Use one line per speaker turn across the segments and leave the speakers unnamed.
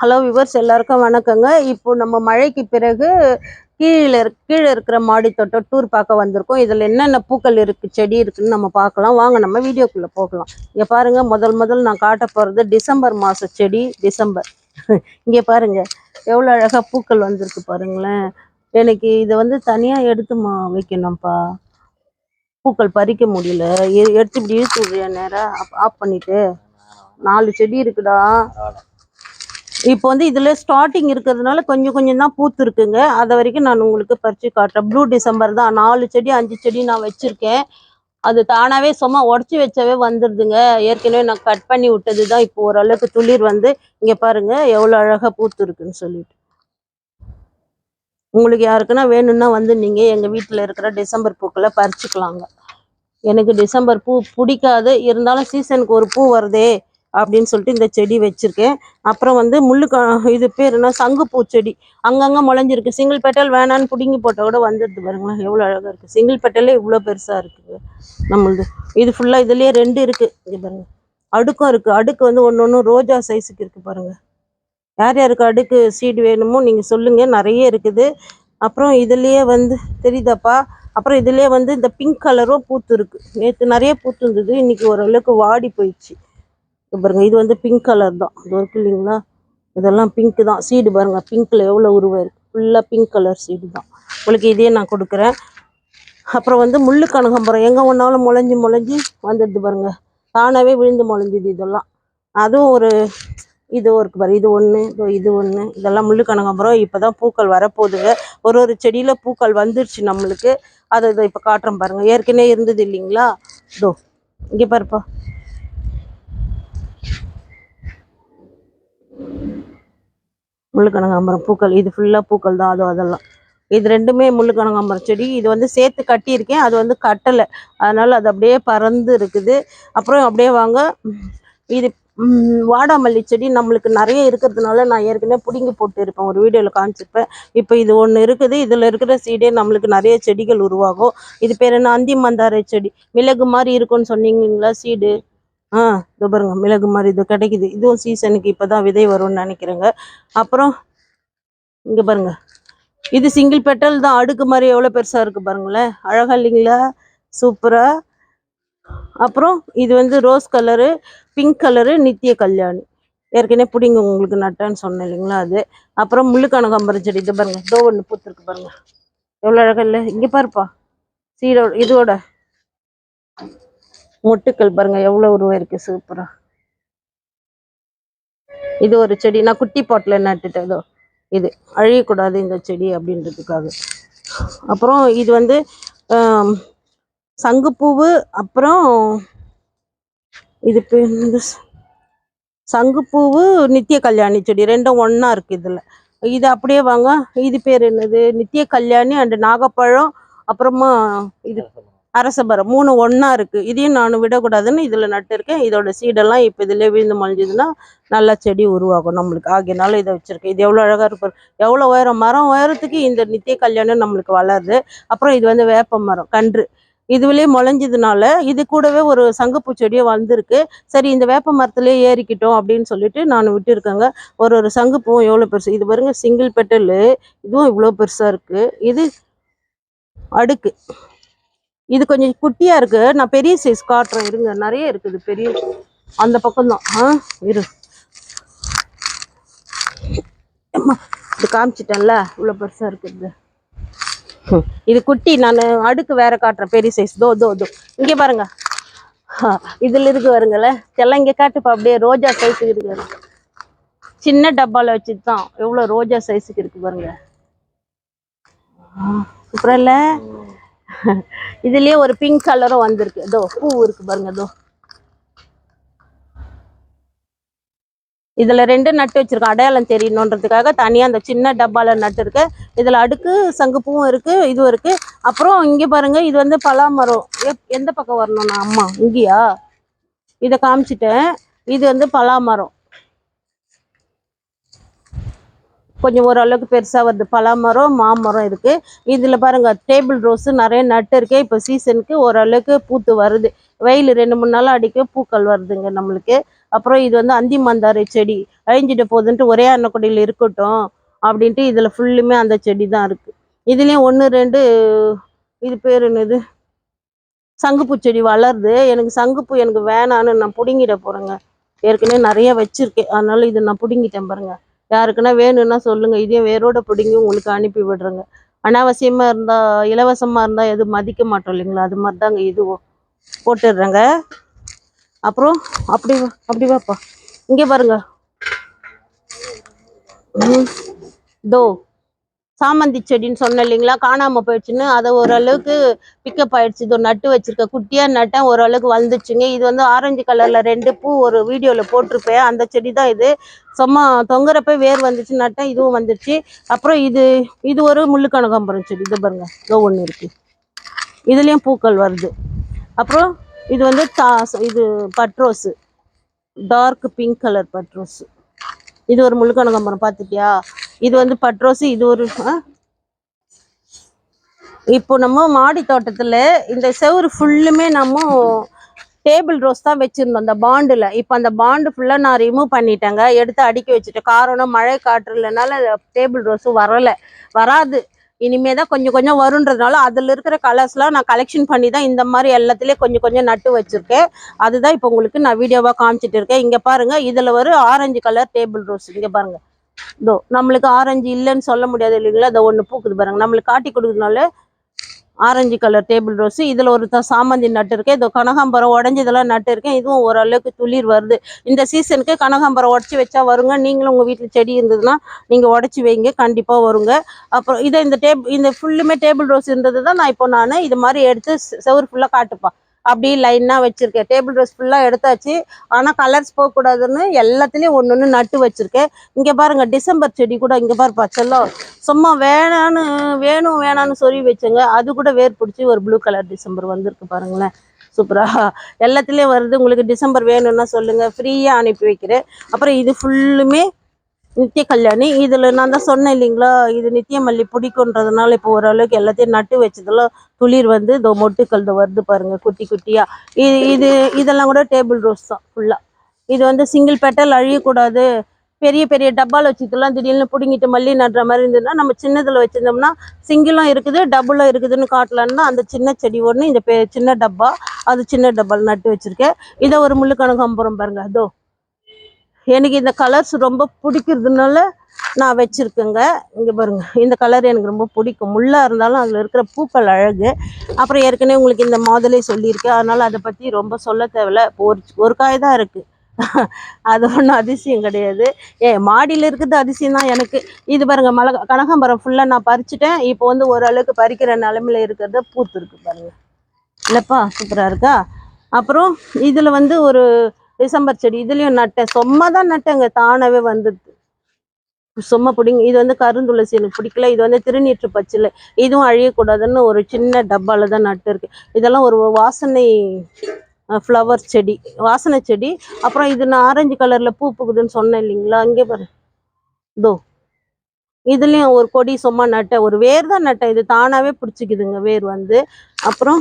Hello viewers எல்லாருக்கும் வணக்கங்க. இப்போ நம்ம மழைக்கு பிறகு கீழே கீழே இருக்கிற மாடி தோட்டம் டூர் பார்க்க வந்திருக்கோம். இதில் என்னென்ன பூக்கள் இருக்குது செடி இருக்குன்னு நம்ம பார்க்கலாம். வாங்க நம்ம வீடியோக்குள்ளே போகலாம். இங்கே பாருங்கள் முதல் முதல் நான் காட்ட போகிறது டிசம்பர் மாத செடி டிசம்பர். இங்கே பாருங்கள் எவ்வளோ அழகாக பூக்கள் வந்திருக்கு பாருங்களேன். எனக்கு இதை வந்து தனியாக எடுத்து மா வைக்கணும்ப்பா? பூக்கள் பறிக்க முடியல. எடுத்து இப்படி இழுத்து விடுறியா நேராக ஆஃப் பண்ணிவிட்டு நாலு செடி இருக்குடா. இப்போ வந்து இதில் ஸ்டார்டிங் இருக்கிறதுனால கொஞ்சம் கொஞ்சம் தான் பூத்து இருக்குங்க அது வரைக்கும் நான் உங்களுக்கு பறித்து காட்டுறேன். ப்ளூ டிசம்பர் தான். நாலு செடி அஞ்சு செடி நான் வச்சுருக்கேன். அது தானாகவே சும்மா உடச்சி வச்சவே வந்துடுதுங்க ஏற்கனவே நான் கட் பண்ணி விட்டது தான். இப்போ ஓரளவுக்கு துளிர் வந்து இங்கே பாருங்கள் எவ்வளோ அழகாக பூத்து இருக்குன்னு சொல்லிட்டு. உங்களுக்கு யாருக்குன்னா வேணும்னா வந்து நீங்கள் எங்கள் வீட்டில் இருக்கிற டிசம்பர் பூக்களை பறிச்சுக்கலாங்க. எனக்கு டிசம்பர் பூ பிடிக்காது. இருந்தாலும் சீசனுக்கு ஒரு பூ வருதே. அப்படின்னு சொல்லிட்டு இந்த செடி வச்சுருக்கேன். அப்புறம் வந்து முள்ளுக்க இது பேர் என்ன? சங்குப்பூ செடி. அங்கங்கே முளைஞ்சிருக்கு. சிங்கிள் பெட்டல் வேணான்னு பிடுங்கி போட்டால் கூட வந்துடுது பாருங்களேன். எவ்வளோ அழகாக இருக்குது சிங்கிள் பெட்டலே இவ்வளோ பெருசாக இருக்குது நம்மளது. இது ஃபுல்லாக இதுலேயே ரெண்டு இருக்குது இங்கே பாருங்கள் அடுக்கும் இருக்குது அடுக்கு வந்து ஒன்று ஒன்று ரோஜா சைஸுக்கு இருக்குது பாருங்கள் யார் யாருக்கு அடுக்கு சீடு வேணுமோ நீங்கள் சொல்லுங்கள் நிறைய இருக்குது. அப்புறம் இதுலேயே வந்து தெரியுதாப்பா? அப்புறம் இதுலேயே வந்து இந்த பிங்க் கலரும் பூத்து இருக்குது நேற்று நிறைய பூத்து இருந்தது. இன்றைக்கி ஓரளவுக்கு வாடி போயிடுச்சு. பாருங்கள் பாருங்க இது வந்து பிங்க் கலர் தான். இது இருக்கு இல்லைங்களா? இதெல்லாம் பிங்க் தான். சீடு பாருங்க பிங்க்ல எவ்வளோ உருவா இருக்கு? ஃபுல்லாக பிங்க் கலர் சீடு தான். உங்களுக்கு இதே நான் கொடுக்குறேன். அப்புறம் வந்து முள்ளு கனகாம்பரம் எங்கே ஒன்றாலும் முளைஞ்சி முளைஞ்சி வந்துடுது பாருங்க. தானாகவே விழுந்து முளைஞ்சுது இதெல்லாம். அதுவும் ஒரு இது இருக்கு பாரு இது ஒன்று இது ஒன்று இதெல்லாம் முள்ளு கனகாம்பரம் இப்போ தான் பூக்கள் வரப்போகுதுங்க. ஒரு ஒரு செடியில் பூக்கள் வந்துருச்சு நம்மளுக்கு. அதை இதை இப்போ காட்டுறோம் பாருங்கள் ஏற்கனவே இருந்தது இல்லைங்களா? இதோ இங்கே பாருப்பா. முள்ளு கனகாம்பரம் பூக்கள் இது ஃபுல்லாக பூக்கள் தான் அதுவும் அதெல்லாம். இது ரெண்டுமே முள்ளு கனகாம்பரம் செடி. இது வந்து சேர்த்து கட்டியிருக்கேன். அது வந்து கட்டலை. அதனால அது அப்படியே பறந்து இருக்குது. அப்புறம் அப்படியே வாங்க. இது வாடாமல்லி செடி நம்மளுக்கு நிறைய இருக்கிறதுனால நான் ஏற்கனவே பிடுங்கி போட்டு இருப்பேன் ஒரு வீடியோவில் காமிச்சிருப்பேன். இப்போ இது ஒன்று இருக்குது. இதில் இருக்கிற சீடே நம்மளுக்கு நிறைய செடிகள் உருவாகும். இது பேர் என்ன? அந்தி மந்தாரை செடி. மிளகு மாதிரி இருக்கும்னு சொன்னீங்களா சீடு ஆ இதோ பாருங்க மிளகு மாதிரி இது கிடைக்குது. இதுவும் சீசனுக்கு இப்போதான் விதை வரும்னு நினைக்கிறேங்க. அப்புறம் இங்கே பாருங்க. இது சிங்கிள் பெட்டல் தான். அடுக்கு மாதிரி எவ்வளோ பெருசாக இருக்கு பாருங்களேன். அழகா இல்லைங்களா? சூப்பராக அப்புறம் இது வந்து ரோஸ் கலரு பிங்க் கலரு நித்திய கல்யாணி. ஏற்கனவே பிடிங்க உங்களுக்கு நட்டான்னு சொன்னேன் இல்லைங்களா அது. அப்புறம் முள்ளுக்கனகாம்பரம் செடி. இது பாருங்க இதோ ஒன்று பூத்துருக்கு பாருங்க. எவ்வளோ அழகா இல்லை? இங்கே பாருப்பா. சீடோட இதோட. மொட்டுக்கள் பாருங்க எவ்வளவு உருவம் இருக்கு சூப்பரா இது ஒரு செடி நான் குட்டி பாட்டில் நட்டுட்டேன் இதோ. இது அழியக்கூடாது இந்த செடி அப்படின்றதுக்காக. அப்புறம் இது வந்து சங்குப்பூவு அப்புறம் இது பேர் சங்குப்பூவு நித்திய கல்யாணி செடி ரெண்டும் ஒன்றா இருக்கு இதுல. இது அப்படியே வாங்க இது பேர் என்னது? நித்திய கல்யாணி அண்ட் நாகப்பழம் அப்புறமா இது அரசபரம் மூணு ஒன்றா இருக்குது இதையும் நான் விடக்கூடாதுன்னு இதில் நட்டுருக்கேன் இதோட சீடெல்லாம் இப்போ இதிலே விழுந்து மொழிஞ்சதுன்னா நல்லா செடி உருவாகும் நம்மளுக்கு. ஆகியனால இதை வச்சுருக்கேன். இது எவ்வளோ அழகாக இருக்கும். எவ்வளோ உயரம்? மரம் உயரத்துக்கு இந்த நித்திய கல்யாணம் நம்மளுக்கு வளருது. அப்புறம் இது வந்து வேப்ப மரம் கன்று. இதுவிலே முளைஞ்சதுனால இது கூடவே ஒரு சங்கப்பூ செடியும் வந்திருக்கு. சரி இந்த வேப்ப மரத்துலேயே ஏறிக்கிட்டோம் அப்படின்னு சொல்லிட்டு நான் விட்டுருக்கேங்க. ஒரு ஒரு சங்குப்பூவும் எவ்வளோ பெருசு. இது பாருங்க சிங்கிள் பெட்டல் இதுவும் இவ்வளோ பெருசாக இருக்குது இது அடுக்கு. இது கொஞ்சம் குட்டியா இருக்கு. நான் பெரிய சைஸ் காட்டுறேன். இருங்க நிறைய இருக்குது. பெரிய அந்த பக்கம் தான் ஆ இரு. இது காமிச்சிட்டேன்ல. இவ்வளோ பெருசா இருக்குது. இது குட்டி. நான் அடுக்கு வேற காட்டுறேன். பெரிய சைஸ் தோ தோ தோ இங்கே பாருங்க. இதில் இதுல இருக்கு வருங்களேன் எல்லாம் இங்கே காட்டுப்பா. அப்படியே ரோஜா சைஸுக்கு இருக்கு சின்ன டப்பால வச்சுட்டு தான் எவ்வளோ ரோஜா சைஸுக்கு இருக்கு பாருங்க. சூப்பரா இல்லை? இதுலயே ஒரு பிங்க் கலரும் வந்திருக்கு. இதோ பூ இருக்கு பாருங்க இதோ. இதுல ரெண்டு நட்டு வச்சிருக்கேன் அடையாளம் தெரியணுன்றதுக்காக தனியா அந்த சின்ன டப்பால நட்டு இருக்கு. இதுல அடுக்கு சங்குப்பூவும் இருக்கு இதுவும் இருக்கு. அப்புறம் இங்க பாருங்க இது வந்து பலாமரம். எப்- எந்த பக்கம் வரணும்னா அம்மா இங்கேயா? இதை காமிச்சிட்டேன். இது வந்து பலாமரம். கொஞ்சம் ஓரளவுக்கு பெருசாக வருது. பலாமரம் மாமரம் இருக்குது இதில் பாருங்கள் டேபிள் ரோஸு நிறைய நட்டு இருக்கு. இப்போ சீசனுக்கு ஓரளவுக்கு பூத்து வருது. வெயில் ரெண்டு மூணு நாள் அடிக்க பூக்கள் வருதுங்க நம்மளுக்கு. அப்புறம் இது வந்து அந்தி மந்தாரை செடி. அழிஞ்சிட்டு போகுதுன்ட்டு ஒரே அன்னக்குடியில் இருக்கட்டும் அப்படின்ட்டு இதில் ஃபுல்லுமே அந்த செடி தான் இருக்குது இதுலேயும் ஒன்று ரெண்டு இது பேர் என்னது? சங்குப்பூ செடி வளருது. எனக்கு சங்குப்பூ எனக்கு வேணான்னு நான் பிடுங்கிட போகிறேங்க ஏற்கனவே நிறைய வச்சுருக்கேன். அதனால இது நான் பிடுங்கிட்டேன் பாருங்கள் யாருக்குன்னா வேணும்னா சொல்லுங்க. இதையும் வேரோட பிடிங்கி உங்களுக்கு அனுப்பி விடுறேங்க. அனாவசியமா இருந்தா இலவசமா இருந்தா எதுவும் மதிக்க மாட்டோம் இல்லைங்களா? அது மாதிரி தாங்க இதுவும் போட்டுடுறேங்க. அப்புறம் அப்படி அப்படி வாப்பா. இங்கே பாருங்க. தோ சாமந்தி செடின்னு சொன்னேன் இல்லைங்களா? காணாம போயிடுச்சுன்னு. அதை ஓரளவுக்கு பிக்கப் ஆயிடுச்சு. இதோ நட்டு வச்சிருக்க குட்டியா நட்டேன். ஓரளவுக்கு வந்துச்சுங்க இது வந்து ஆரஞ்சு கலர்ல ரெண்டு பூ ஒரு வீடியோல போட்டிருப்பேன். அந்த செடி தான் இது. சும்மா தொங்குறப்ப வேர் வந்துச்சு நட்டேன். இதுவும் வந்துடுச்சு அப்புறம் இது இது ஒரு முள்ளுக்கனகாம்பரம் செடி. இது பாருங்க. இதோ ஒன்று இருக்கு. இதுலயும் பூக்கள் வருது. அப்புறம் இது வந்து தா இது பட்ரோஸு. டார்க் பிங்க் கலர் பட்ரோஸு. இது ஒரு முள்ளு பார்த்துட்டியா? இது வந்து பட்ரோஸு இது ஒரு இப்போ நம்ம மாடி தோட்டத்தில் இந்த செவுரு ஃபுல்லுமே நம்ம டேபிள் ரோஸ் தான் வச்சுருந்தோம் அந்த பாண்டில் இப்போ அந்த பாண்டு ஃபுல்லாக நான் ரிமூவ் பண்ணிட்டேங்க. எடுத்து அடுக்கி வச்சுட்டேன். காரணம் மழை காற்று இல்லைனால டேபிள் ரோஸும் வரலை. வராது. இனிமே தான் கொஞ்சம் கொஞ்சம் வருன்றதுனால அதில் இருக்கிற கலர்ஸ்லாம் நான் கலெக்ஷன் பண்ணி தான் இந்த மாதிரி எல்லாத்துலேயும் கொஞ்சம் கொஞ்சம் நட்டு வச்சுருக்கேன். அதுதான் இப்போ உங்களுக்கு நான் வீடியோவாக காமிச்சிட்டு இருக்கேன். இங்கே பாருங்கள் இதில் ஒரு ஆரஞ்சு கலர் டேபிள் ரோஸ் இங்கே பாருங்கள் இதோ நம்மளுக்கு ஆரஞ்சு இல்லைன்னு சொல்ல முடியாது இல்லைங்களா? இதோ ஒன்று பூக்குது பாருங்க. நம்மளுக்கு காட்டி கொடுக்கறதுனால ஆரஞ்சு கலர் டேபிள் ரோஸு இதில் ஒரு த- சாமந்தி நட்டு இருக்கேன். இதோ கனகாம்பரம் உடஞ்சதெல்லாம் நட்டு இருக்கேன். இதுவும் ஓரளவுக்கு துளிர் வருது. இந்த சீசனுக்கு கனகாம்பரம் உடச்சி வச்சா வருங்க. நீங்களும் உங்கள் வீட்டில் செடி இருந்ததுன்னா நீங்கள் உடச்சி வைங்க. கண்டிப்பாக வருங்க. அப்புறம் இதை இந்த டேபிள் இந்த ஃபுல்லுமே டேபிள் ரோஸ் இருந்தது தான் நான் இப்போ நான் இது மாதிரி எடுத்து செ- ஃபுல்லாக காட்டுப்பா. அப்படியே லைனாக வச்சுருக்கேன். டேபிள் ரோஸ் ஃபுல்லாக எடுத்தாச்சு. ஆனால் கலர்ஸ் போகக்கூடாதுன்னு எல்லாத்துலேயும் ஒன்று ஒன்று நட்டு வச்சுருக்கேன். இங்கே பாருங்கள் டிசம்பர் செடி கூட இங்கே பாரு பச்செல்லாம் சும்மா வேணான்னு வேணும் வேணான்னு சொல்லி வச்சேங்க. அது கூட வேர் பிடிச்சி ஒரு ப்ளூ கலர் டிசம்பர் வந்திருக்கு பாருங்களேன். சூப்பராக எல்லாத்துலேயும் வருது. உங்களுக்கு டிசம்பர் வேணும்னா சொல்லுங்கள் ஃப்ரீயாக அனுப்பி வைக்கிறேன். அப்புறம் இது ஃபுல்லுமே நித்திய கல்யாணி. இதில் நான் தான் சொன்னேன் இல்லைங்களா? இது நித்திய மல்லி பிடிக்குன்றதுனால இப்போ ஓரளவுக்கு எல்லாத்தையும் நட்டு வச்சதில் துளிர் வந்து இதோ மொட்டுக்கள் இதோ வருது பாருங்க குட்டி குட்டியா. இது இது இதெல்லாம் கூட டேபிள் ரோஸ் தான் ஃபுல்லாக இது வந்து சிங்கிள் பெட்டல் அழியக்கூடாது. பெரிய பெரிய டப்பாவில் வச்சுக்கலாம். திடீர்னு பிடுங்கிட்டு மல்லி நடுற மாதிரி இருந்ததுன்னா நம்ம சின்னதில் வச்சுருந்தோம்னா சிங்கிளும் இருக்குது டபுளும் இருக்குதுன்னு காட்டலான்னா அந்த சின்ன செடி ஒன்று இந்த பெ சின்ன டப்பா அது சின்ன டப்பாவில் நட்டு வச்சுருக்கேன். இதை ஒரு முள்ளு கனகாம்பரம் பாருங்க அதோ. எனக்கு இந்த கலர்ஸ் ரொம்ப பிடிக்கிறதுனால நான் வச்சுருக்கேங்க. இங்கே பாருங்க இந்த கலர் எனக்கு ரொம்ப பிடிக்கும். முள்ளாக இருந்தாலும் அதில் இருக்கிற பூக்கள் அழகு. அப்புறம் ஏற்கனவே உங்களுக்கு இந்த மாதலே சொல்லியிருக்கேன். அதனால் அதை பற்றி ரொம்ப சொல்ல தேவையில்ல. ஒரு ஒரு காய் தான் இருக்குது அது ஒன்றும் அதிசயம் கிடையாது. ஏ மாடியில் இருக்கிறது அதிசயம் தான் எனக்கு. இது பாருங்க மலை கனகாம்பரம் ஃபுல்லாக நான் பறிச்சுட்டேன். இப்போ வந்து ஓரளவுக்கு பறிக்கிற நிலமையில இருக்கிறத பூத்து இருக்கு பாருங்க. இல்லைப்பா சூப்பராக இருக்கா? அப்புறம் இதில் வந்து ஒரு டிசம்பர் செடி இதுலேயும் நட்டேன். சும்மா தான் நட்டேங்க. தானவே வந்துது சும்மா பிடிங்க. இது வந்து கருந்துளசி எனக்கு பிடிக்கல. இது வந்து திருநீற்று பச்சில. இதுவும் அழியக்கூடாதுன்னு ஒரு சின்ன டப்பால தான் நட்டு இருக்கு இதெல்லாம் ஒரு வாசனை ஃப்ளவர் செடி. வாசனை செடி. அப்புறம் இது நான் ஆரஞ்சு கலரில் பூ பூக்குதுன்னு சொன்னேன் இல்லைங்களா? அங்கே பாரு. இதோ. இதுலேயும் ஒரு கொடி சும்மா நட்டேன். ஒரு வேர் தான் நட்டேன். இது தானாகவே பிடிச்சிக்குதுங்க வேர் வந்து. அப்புறம்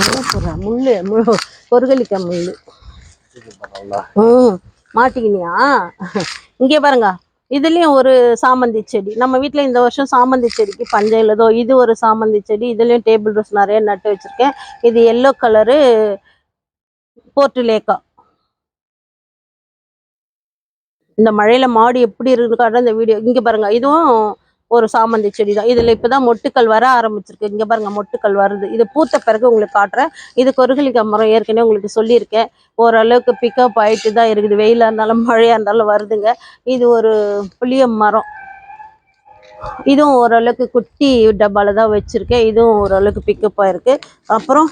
என்ன சொல்ற முள்ளு மு- கொருகலிக்காய் முள்ளு. ம் மாட்டிக்கினியா? இங்கே பாருங்க. இதுலயும் ஒரு சாமந்தி செடி. நம்ம வீட்ல இந்த வருஷம் சாமந்தி செடிக்கு பஞ்சம் இல்லதோ இது ஒரு சாமந்தி செடி. இதுலயும் டேபிள் ரோஸ் நிறைய நட்டு வச்சிருக்கேன். இது எல்லோ கலரு போர்ட்டுலேக்கா. இந்த மழையில மாடு எப்படி இருக்குன்னு இந்த வீடியோ. இங்க பாருங்க. இதுவும் ஒரு சாமந்தி செடி தான் இதில் இப்போ தான் மொட்டுக்கள் வர ஆரம்பிச்சிருக்கு. இங்கே பாருங்கள் மொட்டுக்கள் வருது. இது பூத்த பிறகு உங்களுக்கு காட்டுறேன். இது கொருகலிக்காய் மரம். ஏற்கனவே உங்களுக்கு சொல்லியிருக்கேன். ஓரளவுக்கு பிக்கப் ஆகிட்டு தான் இருக்குது. வெயிலாக இருந்தாலும் மழையாக இருந்தாலும் வருதுங்க. இது ஒரு புளிய மரம். இதுவும் ஓரளவுக்கு குட்டி டப்பால தான் வச்சுருக்கேன். இதுவும் ஓரளவுக்கு பிக்கப் ஆகிருக்கு அப்புறம்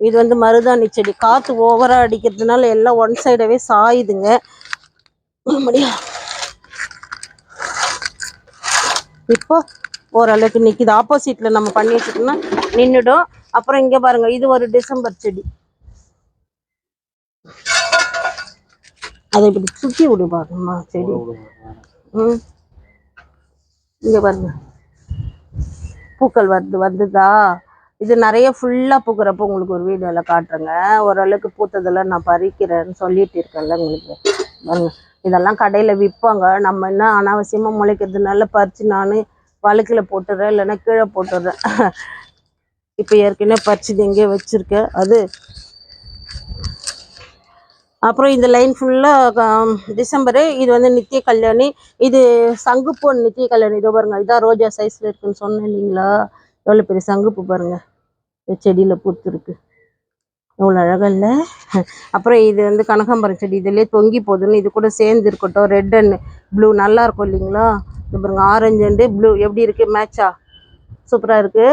இது வந்து மருதாணி செடி. காற்று ஓவராக அடிக்கிறதுனால எல்லாம் ஒன் சைடாகவே சாயுதுங்க. முடியாது இப்போ ஓரளவுக்கு நிற்கிது ஆப்போசிட்டில் நம்ம பண்ணி வச்சுட்டோம்னா நின்றுடும் அப்புறம் இங்கே பாருங்க இது ஒரு டிசம்பர் செடி. அதை இப்படி சுற்றி விடு பாருங்கம்மா செடி. ம். இங்கே பாருங்க. பூக்கள் வருது வந்துதா? இது நிறைய ஃபுல்லாக பூக்கிறப்ப உங்களுக்கு ஒரு வீடியோவில் காட்டுறேங்க. ஓரளவுக்கு பூத்ததெல்லாம் நான் பறிக்கிறேன்னு சொல்லிட்டு இருக்கேன்ல உங்களுக்கு. பாருங்க. இதெல்லாம் கடையில் விற்பாங்க நம்ம என்ன அனாவசியமாக முளைக்கிறதுனால பறித்து நான் வழுக்கில் போட்டுடுறேன் இல்லைன்னா கீழே போட்டுடுறேன் இப்போ ஏற்கனவே பறிச்சு எங்கேயோ வச்சுருக்கேன். அது அப்புறம் இந்த லைன் ஃபுல்லாக டிசம்பரு இது வந்து நித்திய கல்யாணி இது சங்குப்பூ நித்திய கல்யாணி. இதோ பாருங்க இதான் ரோஜா சைஸில் இருக்குன்னு சொன்னேன் இல்லைங்களா? எவ்வளோ பெரிய சங்குப்பூ பாருங்கள் இந்த செடியில் பூத்துருக்கு. இவ்வளோ அழகல்ல. அப்புறம் இது வந்து கனகாம்பரம் செடி இதுலேயே தொங்கி போகுதுன்னு இது கூட சேர்ந்து இருக்கட்டும். ரெட் அண்ட் ப்ளூ நல்லா இருக்கும் இல்லைங்களா? இது பாருங்க ஆரஞ்சு அண்டு ப்ளூ எப்படி இருக்கு? மேட்சா சூப்பராக இருக்குது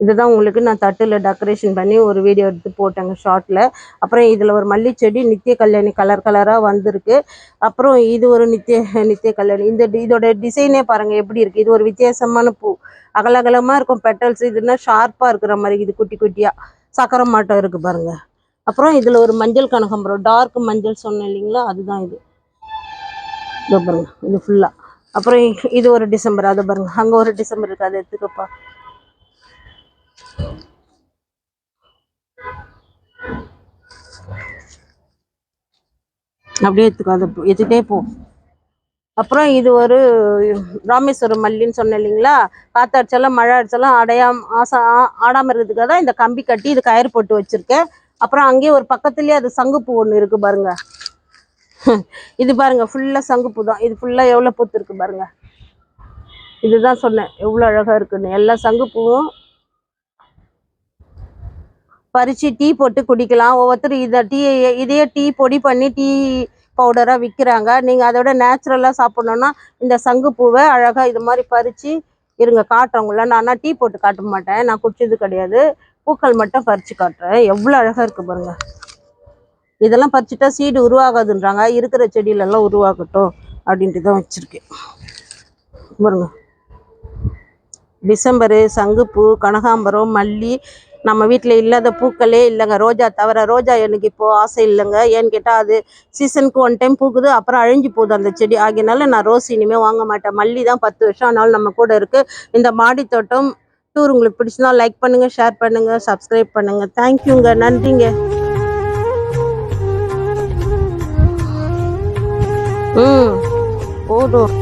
இதுதான் உங்களுக்கு நான் தட்டில் டெக்கரேஷன் பண்ணி ஒரு வீடியோ எடுத்து போட்டேங்க ஷார்ட்டில் அப்புறம் இதில் ஒரு மல்லி செடி நித்திய கல்யாணி கலர் கலராக வந்திருக்கு. அப்புறம் இது ஒரு நித்திய நித்திய கல்யாணி. இந்த டி- இதோட டிசைனே பாருங்கள் எப்படி இருக்குது இது ஒரு வித்தியாசமான பூ. அகலகலமாக இருக்கும் பெட்டல்ஸ் இதுனா ஷார்ப்பாக இருக்கிற மாதிரி இது குட்டி குட்டியாக சக்கரை மாட்டம் இருக்குது பாருங்க. அப்புறம் இதில் ஒரு மஞ்சள் கனகாம்பரம் டார்க் மஞ்சள் சொன்னேன் இல்லைங்களா? அதுதான் இது. இதோ பாருங்க இது ஃபுல்லாக அப்புறம் இது ஒரு டிசம்பர் அதை பாருங்க அங்கே ஒரு டிசம்பர் இருக்குது அதை எடுத்துக்கப்பா. அப்படியே எடுத்துக்கோ அதை எடுத்துகிட்டே போ. அப்புறம் இது ஒரு ராமேஸ்வரம் மல்லின்னு சொன்னேன் இல்லைங்களா? காற்று மழை அடித்தாலும் அடையாம ஆசா ஆ- இருக்கிறதுக்காக தான் இந்த கம்பி கட்டி இது கயிறு போட்டு வச்சுருக்கேன். அப்புறம் அங்கேயே ஒரு பக்கத்துலேயே அது சங்குப்பூ ஒன்று இருக்குது பாருங்க. இது பாருங்க ஃபுல்லாக சங்குப்பூ தான். இது ஃபுல்லாக எவ்வளோ பூத்து இருக்குது பாருங்க. இதுதான் சொன்னேன் எவ்வளோ அழகாக இருக்குன்னு. எல்லா சங்குப்பூவும் பறித்து டீ போட்டு குடிக்கலாம். ஒவ்வொருத்தர் இதை டீ இதையே டீ பொடி பண்ணி டீ பவுடராக விற்கிறாங்க நீங்கள் அதோட நேச்சுரலாக சாப்பிட்ணுன்னா இந்த சங்குப்பூவை அழகாக இது மாதிரி பறித்து இருங்க காட்டுறவங்கள நான் ஆனால் டீ போட்டு காட்ட மாட்டேன். நான் குடிச்சது கிடையாது. பூக்கள் மட்டும் பறித்து காட்டுறேன். எவ்வளோ அழகாக இருக்குது பாருங்க. இதெல்லாம் பறிச்சுட்டா சீடு உருவாகாதுன்றாங்க. இருக்கிற செடியிலெல்லாம் உருவாகட்டும் அப்படின்ட்டு தான் வச்சுருக்கேன். பாருங்க. டிசம்பரு சங்குப்பூ கனகாம்பரம் மல்லி நம்ம வீட்டில் இல்லாத பூக்களே இல்லைங்க. ரோஜா தவிர ரோஜா எனக்கு இப்போது ஆசை இல்லைங்க. ஏன்னு கேட்டால் அது சீசனுக்கு ஒன் டைம் பூக்குது அப்புறம் அழிஞ்சு போகுது அந்த செடி. ஆகியனால நான் ரோஸ் இனிமேல் வாங்க மாட்டேன். மல்லி தான் பத்து வருஷம் ஆனாலும் நம்ம கூட இருக்குது இந்த மாடி தோட்டம் டூர் உங்களுக்கு பிடிச்சினா லைக் பண்ணுங்கள் ஷேர் பண்ணுங்கள் சப்ஸ்கிரைப் பண்ணுங்கள் தேங்க்யூங்க நன்றிங்க. ம். போதும்.